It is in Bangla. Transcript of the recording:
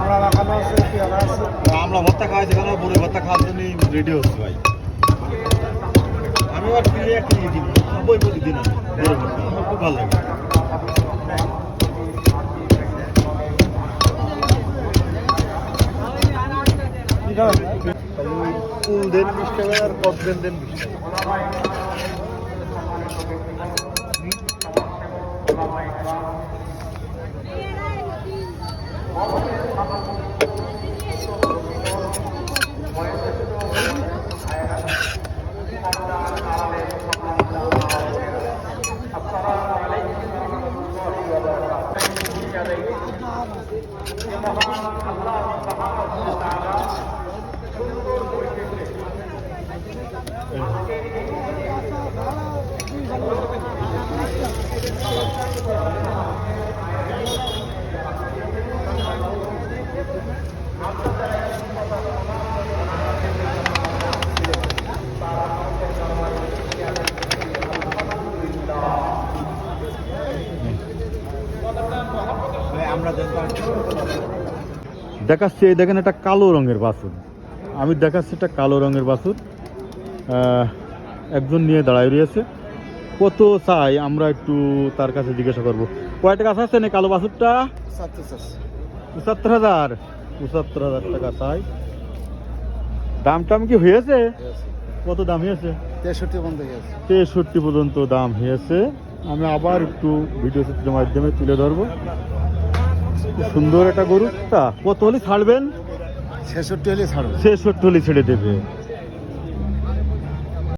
আমরা লাগানো আছে পেয়ারা আছে আমরা ভর্তা খাওয়াই সেখানে বড় ভর্তা খাওয়ার জন্য রেডি হচ্ছে ভাই। আমি আবার কিনে একটা নিয়ে দিন আমি বড় ভর্তা আমার খুব ভালো লাগে। ফুল দেন বিশ টাকা আর কদবেল দেন বিশ টাকা আমরা দেখাচ্ছি এই দেখেন একটা কালো রঙের বাছুর আমি দেখাচ্ছি একটা কালো রঙের বাছুর আহ, একজন নিয়ে দাঁড়ায় রয়েছে। কত চাই? আমরা একটু তার কাছে জিজ্ঞাসা করব। কয় টাকা আছে না কালো বাছুরটা সাতশো পঁচাত্তর হাজার। পঁচাত্তর হাজার টাকা চাই। দাম টাম কি হয়েছে? কত দাম হয়েছে? তেষট্টি পর্যন্ত দাম হয়েছে। আমি আবার একটু ভিডিও চিত্রের মাধ্যমে তুলে ধরবো। সুন্দর একটা গরু। তা কত হলে ছাড়বেন? ছেষট্টি হলে ছাড়বে। ছেষট্টি হলে ছেড়ে দেবে।